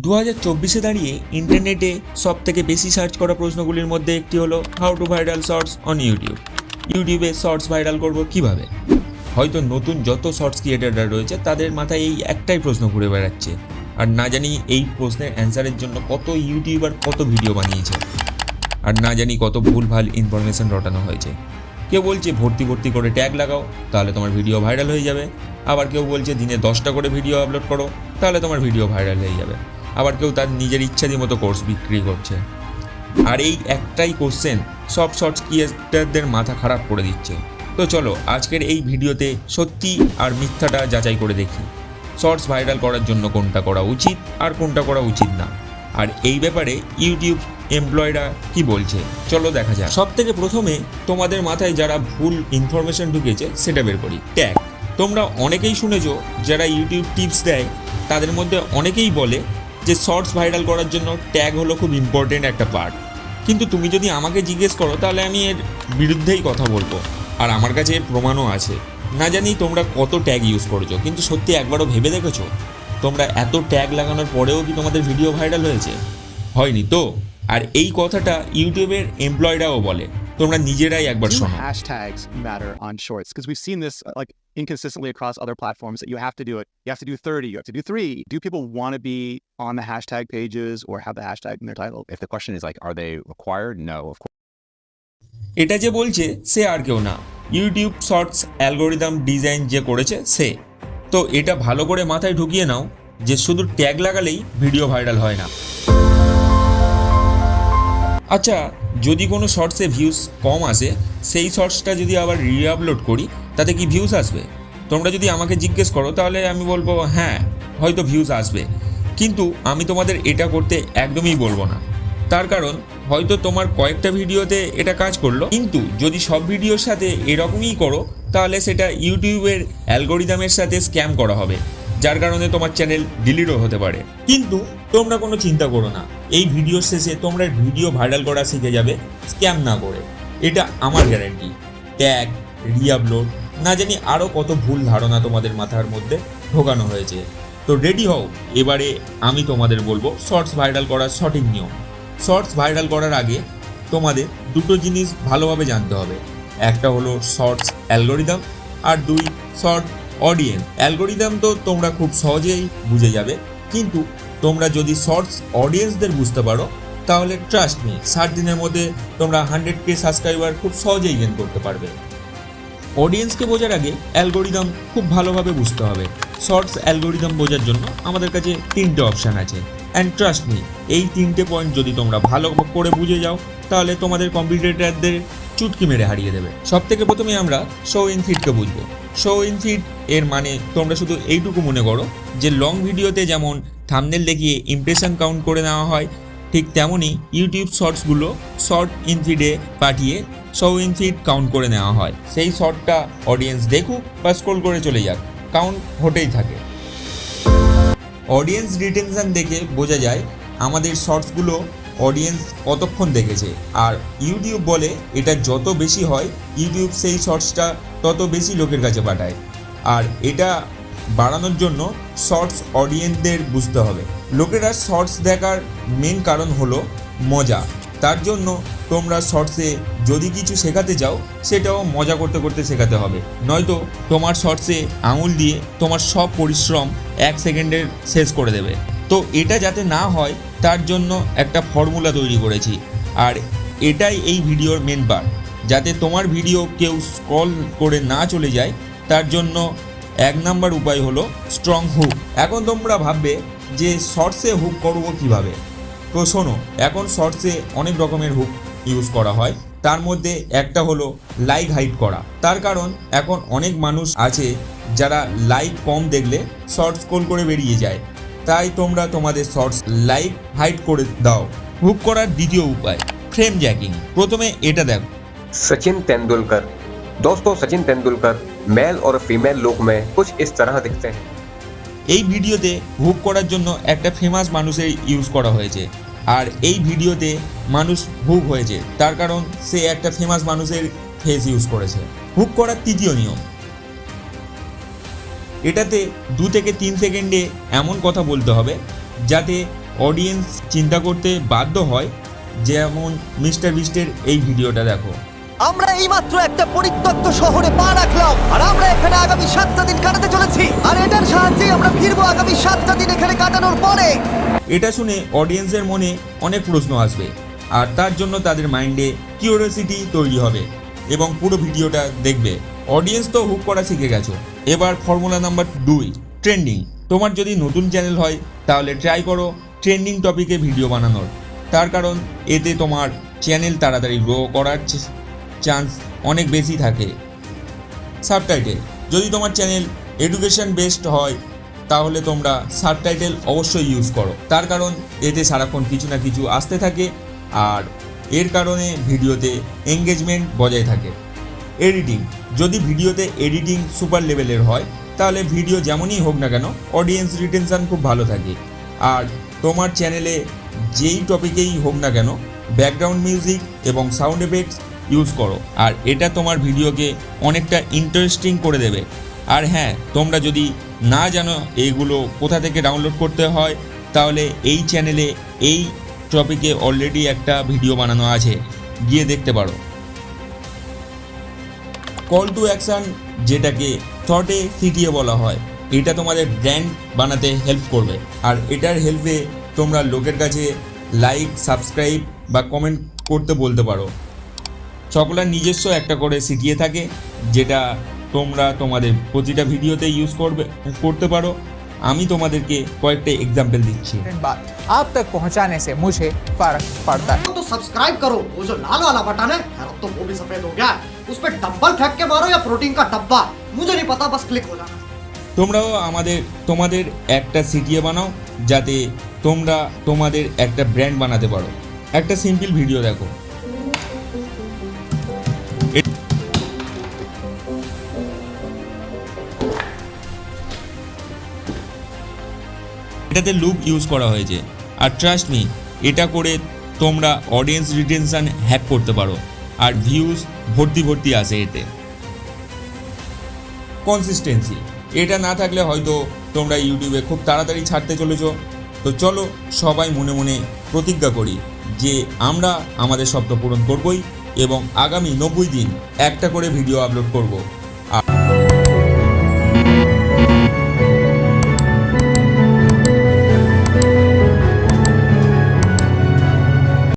দু হাজার চব্বিশে দাঁড়িয়ে ইন্টারনেটে সব থেকে বেশি সার্চ করা প্রশ্নগুলির মধ্যে একটি হলো how to viral shorts on YouTube ইউটিউবে শর্টস ভাইরাল করব কীভাবে? হয়তো নতুন যত শর্টস ক্রিয়েটাররা রয়েছে, তাদের মাথায় এই একটাই প্রশ্ন ঘুরে বেড়াচ্ছে। আর না জানি এই প্রশ্নের অ্যান্সারের জন্য কত ইউটিউবার কত ভিডিও বানিয়েছে। আর না জানি কত ভুল ভালো ইনফরমেশন রটানো হয়েছে। কেউ বলছে, ভর্তি ভর্তি করে ট্যাগ লাগাও, তাহলে তোমার ভিডিও ভাইরাল হয়ে যাবে। আবার কেউ বলছে, দিনে দশটা করে ভিডিও আপলোড করো, তাহলে তোমার ভিডিও ভাইরাল হয়ে যাবে। আবার কেউ তার নিজের ইচ্ছাদি মতো কোর্স বিক্রি করছে। আর এই একটাই কোশ্চেন সব শর্টস ক্রিয়েটারদের মাথা খারাপ করে দিচ্ছে। তো চলো, আজকের এই ভিডিওতে সত্যি আর মিথ্যাটা যাচাই করে দেখি। শর্টস ভাইরাল করার জন্য কোনটা করা উচিত আর কোনটা করা উচিত না। আর এই ব্যাপারে ইউটিউব এমপ্লয়রা কি বলছে, চলো দেখা যাক। সব থেকে প্রথমে তোমাদের মাথায় যারা ভুল ইনফরমেশন ঢুকেছে সেটা বের করি। ট্যাগ তোমরা অনেকেই শুনেছো, যারা ইউটিউব টিপস দেয়, তাদের মধ্যে অনেকেই বলে যে শর্টস ভাইরাল করার জন্য ট্যাগ হলো খুব ইম্পর্টেন্ট একটা পার্ট কিন্তু তুমি যদি আমাকে জিজ্ঞেস করো, তাহলে আমি এর বিরুদ্ধেই কথা বলব। আর আমার কাছে এর প্রমাণও আছে। না জানি তোমরা কত ট্যাগ ইউজ করেছ, কিন্তু সত্যি একবারও ভেবে দেখেছ? তোমরা এত ট্যাগ লাগানোর পরেও কি তোমাদের ভিডিও ভাইরাল হয়েছে? হয়নি তো? আর এই কথাটা ইউটিউবের এমপ্লয়রাও বলে। তোমরা নিজেরাই একবার do শোনো hashtags matter on shorts? Because we've seen this uh, like inconsistently across other platforms that you have to do it. You have to do 30, you have to do three. Do people want to be on the hashtag pages or have the hashtag in their title? If the question is like, are they required? No, of course. এটা যে বলছে সে আর কেউ না YouTube shorts algorithm design যে করেছে সে তো এটা ভালো করে মাথায় ঢুকিয়ে নাও যে শুধু ট্যাগ লাগালেই ভিডিও ভাইরাল হয় না আচ্ছা যদি কোনো শর্টসে ভিউজ কম আসে, সেই শর্টসটা যদি আবার রিআপলোড করি, তাতে কি ভিউজ আসবে? তোমরা যদি আমাকে জিজ্ঞেস করো, তাহলে আমি বলব হ্যাঁ হয়তো ভিউজ আসবে। কিন্তু আমি তোমাদের এটা করতে একদমই বলব না। তার কারণ, হয়তো তোমার কয়েকটা ভিডিওতে এটা কাজ করল, কিন্তু যদি সব ভিডিওর সাথে এরকমই করো, তাহলে সেটা ইউটিউবের অ্যালগোরিদমের সাথে স্ক্যাম করা হবে। যার কারণে তোমার চ্যানেল ডিলিটও হতে পারে। কিন্তু তোমরা কোনো চিন্তা করো না। এই ভিডিওর শেষে তোমরা ভিডিও ভাইরাল করা শিখে যাবে। স্ক্যাম না করে। এটা আমার গ্যারান্টি ট্যাগ রিআপলোড না জানি আরও কত ভুল ধারণা তোমাদের মাথার মধ্যে ঢোকানো হয়েছে। তো রেডি হও। এবারে আমি তোমাদের বলব শর্টস ভাইরাল করার সঠিক নিয়ম। শর্টস ভাইরাল করার আগে তোমাদের দুটো জিনিস ভালোভাবে জানতে হবে। একটা হলো শর্টস অ্যালগোরিদম আর দুই শর্ট অডিয়েন্স অ্যালগোরিদম তো তোমরা খুব সহজেই বুঝে যাবে। কিন্তু তোমরা যদি শর্টস অডিয়েন্সদের বুঝতে পারো, তাহলে ট্রাস্ট মি ষাট দিনের মধ্যে তোমরা হান্ড্রেড কে সাবস্ক্রাইবার খুব সহজেই গেন করতে পারবে। অডিয়েন্সকে বোঝার আগে অ্যালগোরিদম খুব ভালোভাবে বুঝতে হবে। শর্টস অ্যালগোরিদম বোঝার জন্য আমাদের কাছে তিনটে অপশান আছে। অ্যান্ড ট্রাস্ট মি এই তিনটে পয়েন্ট যদি তোমরা ভালো করে বুঝে যাও, তাহলে তোমাদের কম্পিটিটারদের চুটকি মেরে হারিয়ে দেবে। সব থেকে প্রথমে আমরা শো ইন ফিডকে বুঝব। শো ইন ফিড এর মানে তোমরা শুধু এইটুকু মনে করো যে লং ভিডিওতে যেমন থামনেল দেখিয়ে ইমপ্রেশন কাউন্ট করে নেওয়া হয়, ঠিক তেমনই ইউটিউব শর্টসগুলো শর্ট ইনফিডে পাঠিয়ে শো ইনফিড কাউন্ট করে নেওয়া হয়। সেই শর্টটা অডিয়েন্স দেখুক বা স্ক্রোল করে চলে যাক। কাউন্ট হতেই থাকে। অডিয়েন্স রিটেনশন দেখে বোঝা যায়, আমাদের শর্টসগুলো অডিয়েন্স কতক্ষণ দেখেছে? আর ইউটিউব বলে এটা যত বেশি হয় ইউটিউব সেই শর্টসটা তত বেশি লোকের কাছে পাঠায়। আর এটা বাড়ানোর জন্য শর্টস অডিয়েন্সদের বুঝতে হবে। লোকেরা শর্টস দেখার মেন কারণ হলো মজা। তার জন্য তোমরা শর্টসে যদি কিছু শেখাতে চাও, সেটাও মজা করতে করতে শেখাতে হবে। নয়তো তোমার শর্টসে আঙুল দিয়ে তোমার সব পরিশ্রম এক সেকেন্ডের শেষ করে দেবে। তো এটা যাতে না হয়, তার জন্য একটা ফর্মুলা তৈরি করেছি। আর এটাই এই ভিডিওর মেন পার্ট যাতে তোমার ভিডিও কেউ স্ক্রল করে না চলে যায়, তার জন্য এক নাম্বার উপায় হলো স্ট্রং হুক এখন তোমরা ভাববে যে শর্টসে হুক করব কীভাবে? তো শোনো, এখন শর্টসে অনেক রকমের হুক ইউজ করা হয়। তার মধ্যে একটা হলো লাইক হাইট করা। তার কারণ, এখন অনেক মানুষ আছে যারা লাইক কম দেখলে শর্ট স্ক্রোল করে বেরিয়ে যায়। তাই তোমরা তোমাদের শর্টস লাইক হাইট করে দাও হুক করার দ্বিতীয় উপায় ফ্রেম জ্যাকিং প্রথমে এটা দেখো सचिन तेंदुलकर दोस्तों सचिन तेंदुलकर मेल और फीमेल लुक में कुछ इस तरह दिखते हैं এই ভিডিওতে হুক করার জন্য একটা ফেমাস মানুষের ইউজ করা হয়েছে আর এই ভিডিওতে মানুষ হুক হয়েছে তার কারণ সে একটা ফেমাস মানুষের ফেস ইউজ করেছে হুক করার তৃতীয় নিয়ম এটাতে দু থেকে তিন সেকেন্ডে এমন কথা বলতে হবে যাতে অডিয়েন্স চিন্তা করতে বাধ্য হয় যেমন মিস্টার বিস্টের এই ভিডিওটা দেখো। আমরা এইমাত্র একটা পরিত্যক্ত শহরে পা রাখলাম আর আমরা এখানে আগামী সাতটা দিন কাটাতে চলেছি। আর এটার সাহায্যে আমরা ফিরবো আগামী সাতটা দিন এখানে কাটানোর পরে। এটা শুনে অডিয়েন্সের মনে অনেক প্রশ্ন আসবে আর তার জন্য তাদের মাইন্ডে কিউরিয়াসিটি তৈরি হবে এবং পুরো ভিডিওটা দেখবে। অডিয়েন্স তো হুক করা শিখে গেছো। এবার ফর্মুলা নাম্বার দুই ট্রেন্ডিং তোমার যদি নতুন চ্যানেল হয়, তাহলে ট্রাই করো ট্রেন্ডিং টপিকে ভিডিও বানানোর। তার কারণ, এতে তোমার চ্যানেল তাড়াতাড়ি গ্রো করার চান্স অনেক বেশি থাকে। সাবটাইটেল যদি তোমার চ্যানেল এডুকেশন বেসড হয়, তাহলে তোমরা সাবটাইটেল অবশ্যই ইউজ করো। তার কারণ, এতে সারাক্ষণ কিছু না কিছু আসতে থাকে, আর এর কারণে ভিডিওতে এঙ্গেজমেন্ট বজায় থাকে। এডিটিং। যদি ভিডিওতে এডিটিং সুপার লেভেলের হয়, তাহলে ভিডিও যেমনই হোক না কেন অডিয়েন্স রিটেনশন খুব ভালো থাকে। আর তোমার চ্যানেলে যেই টপিকেই হোক না কেন ব্যাকগ্রাউন্ড মিউজিক এবং সাউন্ড এফেক্টস ইউজ করো। আর এটা তোমার ভিডিওকে অনেকটা ইন্টারেস্টিং করে দেবে। আর হ্যাঁ তোমরা যদি না জানো এইগুলো কোথা থেকে ডাউনলোড করতে হয়, তাহলে এই চ্যানেলে এই টপিকে অলরেডি একটা ভিডিও বানানো আছে। গিয়ে দেখতে পারো। কল টু অ্যাকশন যেটাকে শর্টে সিটিয়ে বলা হয় এটা তোমাদের ব্র্যান্ড বানাতে হেল্প করবে আর এটার হেল্পে তোমরা লোকের কাছে লাইক সাবস্ক্রাইব বা কমেন্ট করতে বলতে পারো সকলের নিজস্ব একটা করে সিটিয়ে থাকে যেটা তোমরা তোমাদের প্রতিটা ভিডিওতে ইউজ করবে করতে পারো আমি তোমাদেরকে কয়েকটা এক্সাম্পল দিচ্ছি बात आप तक पहुंचाने से मुझे फर्क पड़ता है तो सब्सक्राइब करो वो जो लाल वाला बटन है यार अब तो वो भी सफेद हो गया है। उस पर डब्बल फेंक के मारो या प्रोटीन का डब्बा मुझे नहीं पता बस क्लिक हो जाना তোমরাও আমাদের তোমাদের একটা সিটিয়ে বানাও যাতে তোমরা তোমাদের একটা ব্র্যান্ড বানাতে পারো একটা সিম্পল ভিডিও দেখো এ- এটাতে লুপ ইউজ করা হয়েছে আর ট্রাস্ট মি এটা করে তোমরা অডিয়েন্স রিটেনশন হ্যাক করতে পারো। আর ভিউজ ভর্তি ভর্তি আসে এতে। কনসিস্টেন্সি এটা না থাকলে হয়তো তোমরা ইউটিউবে খুব তাড়াতাড়ি ছাড়তে চলেছ। তো চলো সবাই মনে মনে প্রতিজ্ঞা করি যে আমরা আমাদের স্বপ্ন পূরণ করবই এবং আগামী নব্বই দিন একটা করে ভিডিও আপলোড করব।